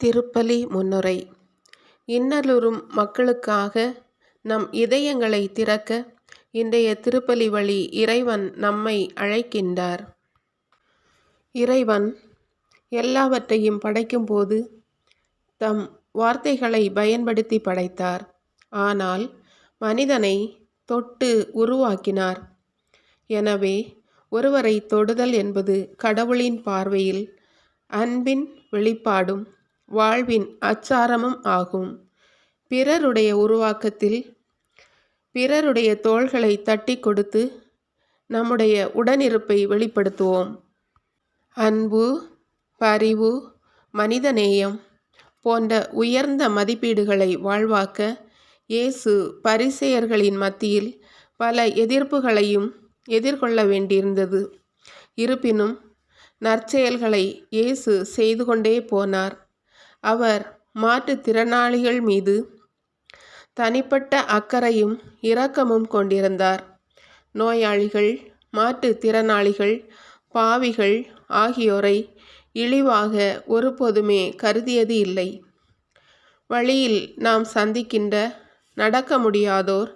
திருப்பலி முன்னுரை. இன்னலுறும் மக்களுக்காக நம் இதயங்களை திறக்க இன்றைய திருப்பலி வழி இறைவன் நம்மை அழைக்கின்றார். இறைவன் எல்லாவற்றையும் படைக்கும்போது தம் வார்த்தைகளை பயன்படுத்தி படைத்தார். ஆனால் மனிதனை தொட்டு உருவாக்கினார். எனவே ஒருவரை தொடுதல் என்பது கடவுளின் பார்வையில் அன்பின் வெளிப்பாடும் வாழ்வின் அச்சாரமும் ஆகும். பிறருடைய உருவாக்கத்தில் பிறருடைய தோள்களை தட்டி கொடுத்து நம்முடைய உடனிருப்பை வெளிப்படுத்துவோம். அன்பு பரிவு மனிதநேயம் போன்ற உயர்ந்த மதிப்பீடுகளை வாழ்வாக்க இயேசு பரிசெயர்களின் மத்தியில் பல எதிர்ப்புகளையும் எதிர்கொள்ள வேண்டியிருந்தது. இருப்பினும் நற்செயல்களை இயேசு செய்து கொண்டே போனார். அவர் மாற்றுத்திறனாளிகள் மீது தனிப்பட்ட அக்கறையும் இரக்கமும் கொண்டிருந்தார். நோயாளிகள் மாற்றுத்திறனாளிகள் பாவிகள் ஆகியோரை இழிவாக ஒருபோதுமே கருதியது இல்லை. வழியில் நாம் சந்திக்கின்ற நடக்க முடியாதோர்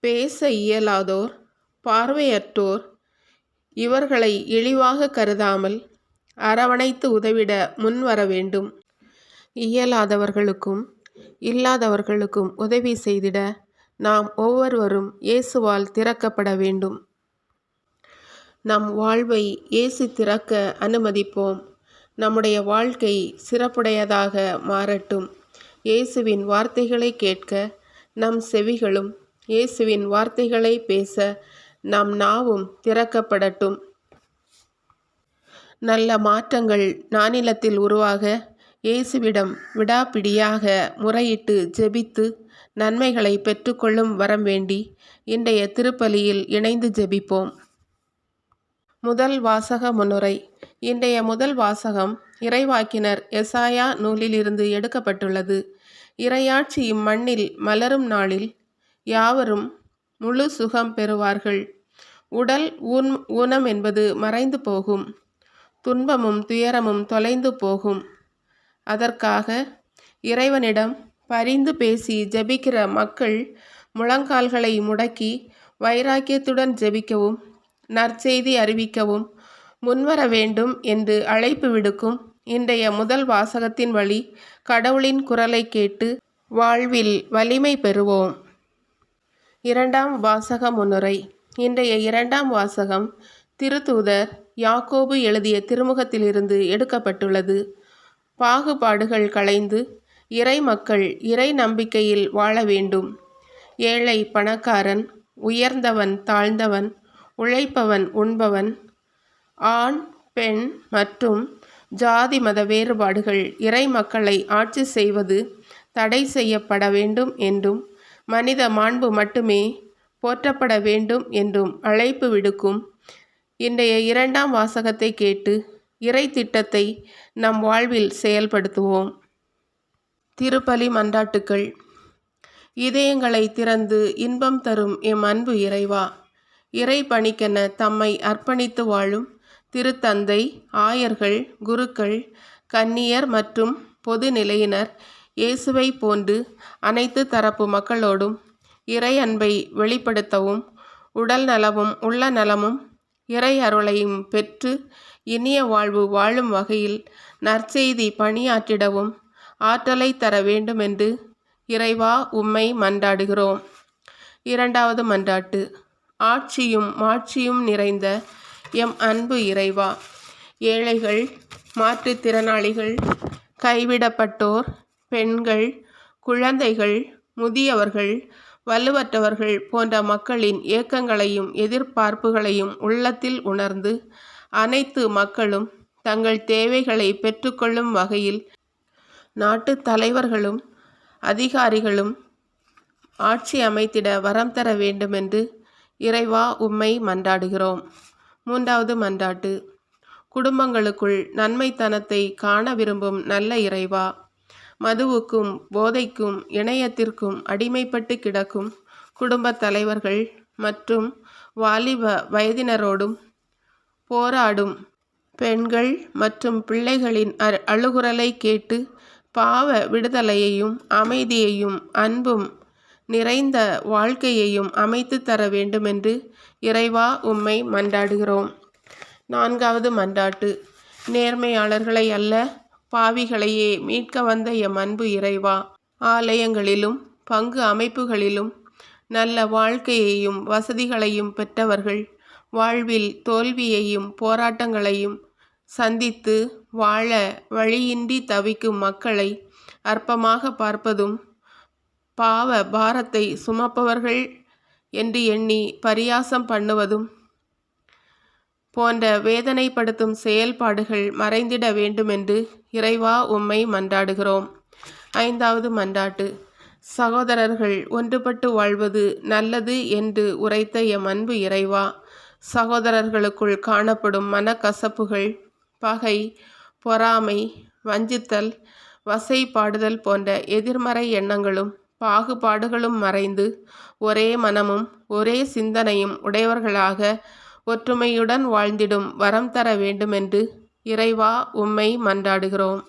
பேச இயலாதோர் பார்வையற்றோர் இவர்களை இழிவாக கருதாமல் அரவணைத்து உதவிட முன்வர வேண்டும். இயலாதவர்களுக்கும் இல்லாதவர்களுக்கும் உதவி செய்திட நாம் ஒவ்வொருவரும் இயேசுவால் திறக்கப்பட வேண்டும். நம் வாழ்வை இயேசு திறக்க அனுமதிப்போம். நம்முடைய வாழ்க்கை சிறப்புடையதாக மாறட்டும். இயேசுவின் வார்த்தைகளை கேட்க நம் செவிகளும் இயேசுவின் வார்த்தைகளை பேச நம் நாவும் திறக்கப்படட்டும். நல்ல மாற்றங்கள் நானிலத்தில் உருவாக இயேசுவிடம் விடாப்பிடியாக முறையிட்டு ஜெபித்து நன்மைகளை பெற்றுக்கொள்ளும் வரம் வேண்டி இன்றைய திருப்பலியில் இணைந்து ஜெபிப்போம். முதல் வாசக முன்னுரை. இன்றைய முதல் வாசகம் இறைவாக்கினர் எசாயா நூலிலிருந்து எடுக்கப்பட்டுள்ளது. இறையாட்சி இம்மண்ணில் மலரும் நாளில் யாவரும் முழு சுகம் பெறுவார்கள். உடல் ஊன் ஊனம் என்பது மறைந்து போகும். துன்பமும் துயரமும் தொலைந்து போகும். அதற்காக இறைவனிடம் பரிந்து பேசி ஜெபிக்கிற மக்கள் முழங்கால்களை முடக்கி வைராக்கியத்துடன் ஜெபிக்கவும் நற்செய்தி அறிவிக்கவும் முன்வர வேண்டும் என்று அழைப்பு விடுக்கும் இன்றைய முதல் வாசகத்தின் வழி கடவுளின் குரலை கேட்டு வாழ்வில் வலிமை பெறுவோம். இரண்டாம் வாசக முன்னுரை. இன்றைய இரண்டாம் வாசகம் திருத்தூதர் யாக்கோபு எழுதிய திருமுகத்திலிருந்து எடுக்கப்பட்டுள்ளது. பாகுபாடுகள் களைந்து இறை மக்கள் இறை நம்பிக்கையில் வாழ வேண்டும். ஏழை பணக்காரன் உயர்ந்தவன் தாழ்ந்தவன் உழைப்பவன் உண்பவன் ஆண் பெண் மற்றும் ஜாதி மத வேறுபாடுகள் இறை மக்களை ஆட்சி செய்வது தடை செய்யப்பட வேண்டும் என்றும் மனித மாண்பு மட்டுமே போற்றப்பட வேண்டும் என்றும் அழைப்பு விடுக்கும். இன்றைய இரண்டாம் வாசகத்தை கேட்டு இறை திட்டத்தை நம் வாழ்வில் செயல்படுத்துவோம். திருப்பலி மன்றாட்டுக்கள். இதயங்களை திறந்து இன்பம் தரும் எம் அன்பு இறைவா இறை பணிக்கென தம்மை அர்ப்பணித்து வாழும் திருத்தந்தை ஆயர்கள் குருக்கள் கன்னியர் மற்றும் பொது நிலையினர் இயேசுவை போன்று அனைத்து தரப்பு மக்களோடும் இறை அன்பை வெளிப்படுத்தவும் உடல் நலமும் உள்ள நலமும் இறை அருளையும் பெற்று இனிய வாழ்வு வாழும் வகையில் நற்செய்தி பணியாற்றிடவும் ஆற்றலை தர வேண்டுமென்று இறைவா உம்மை மன்றாடுகிறோம். இரண்டாவது மன்றாட்டு. ஆட்சியும் மாட்சியும் நிறைந்த எம் அன்பு இறைவா ஏழைகள் மாற்றுத்திறனாளிகள் கைவிடப்பட்டோர் பெண்கள் குழந்தைகள் முதியவர்கள் வலுவற்றவர்கள் போன்ற மக்களின் ஏக்கங்களையும் எதிர்பார்ப்புகளையும் உள்ளத்தில் உணர்ந்து அனைத்து மக்களும் தங்கள் தேவைகளை பெற்றுக்கொள்ளும் வகையில் நாட்டு தலைவர்களும் அதிகாரிகளும் ஆட்சி அமைத்திட வரம் தர வேண்டுமென்று இறைவா உம்மை மன்றாடுகிறோம். மூன்றாவது மன்றாட்டு. குடும்பங்களுக்குள் நன்மைத்தனத்தை காண விரும்பும் நல்ல இறைவா மதுவுக்கும் போதைக்கும் இணையத்திற்கும் அடிமைப்பட்டு கிடக்கும் குடும்பத் தலைவர்கள் மற்றும் வாலிப வயதினரோடும் போராடும் பெண்கள் மற்றும் பிள்ளைகளின் அழுகுரலை கேட்டு பாவ விடுதலையையும் அமைதியையும் அன்பும் நிறைந்த வாழ்க்கையையும் அமைத்து தர வேண்டுமென்று இறைவா உம்மை மன்றாடுகிறோம். நான்காவது மன்றாட்டு நேர்மையாளர்களை அல்ல பாவிகளையே மீட்க வந்த எம் அன்பு இறைவா ஆலயங்களிலும் பங்கு அமைப்புகளிலும் நல்ல வாழ்க்கையையும் வசதிகளையும் பெற்றவர்கள் வாழ்வில் தோல்வியையும் போராட்டங்களையும் சந்தித்து வாழ வழியின்றி தவிக்கும் மக்களை அற்பமாக பார்ப்பதும் பாவ பாரத்தை சுமப்பவர்கள் என்று எண்ணி பரியாசம் பண்ணுவதும் போன்ற வேதனைப்படுத்தும் செயல்பாடுகள் மறைந்திட வேண்டுமென்று இறைவா உம்மை மன்றாடுகிறோம். ஐந்தாவது மன்றாட்டு. சகோதரர்கள் ஒன்றுபட்டு வாழ்வது நல்லது என்று உரைத்த எம் அன்பு இறைவா சகோதரர்களுக்குள் காணப்படும் மனக்கசப்புகள் பகை பொறாமை வஞ்சித்தல் வசை பாடுதல் போன்ற எதிர்மறை எண்ணங்களும் பாகுபாடுகளும் மறைந்து ஒரே மனமும் ஒரே சிந்தனையும் உடையவர்களாக ஒற்றுமையுடன் வாழ்ந்திடும் வரம் தர வேண்டுமென்று இறைவா உம்மை மன்றாடுகிறோம்.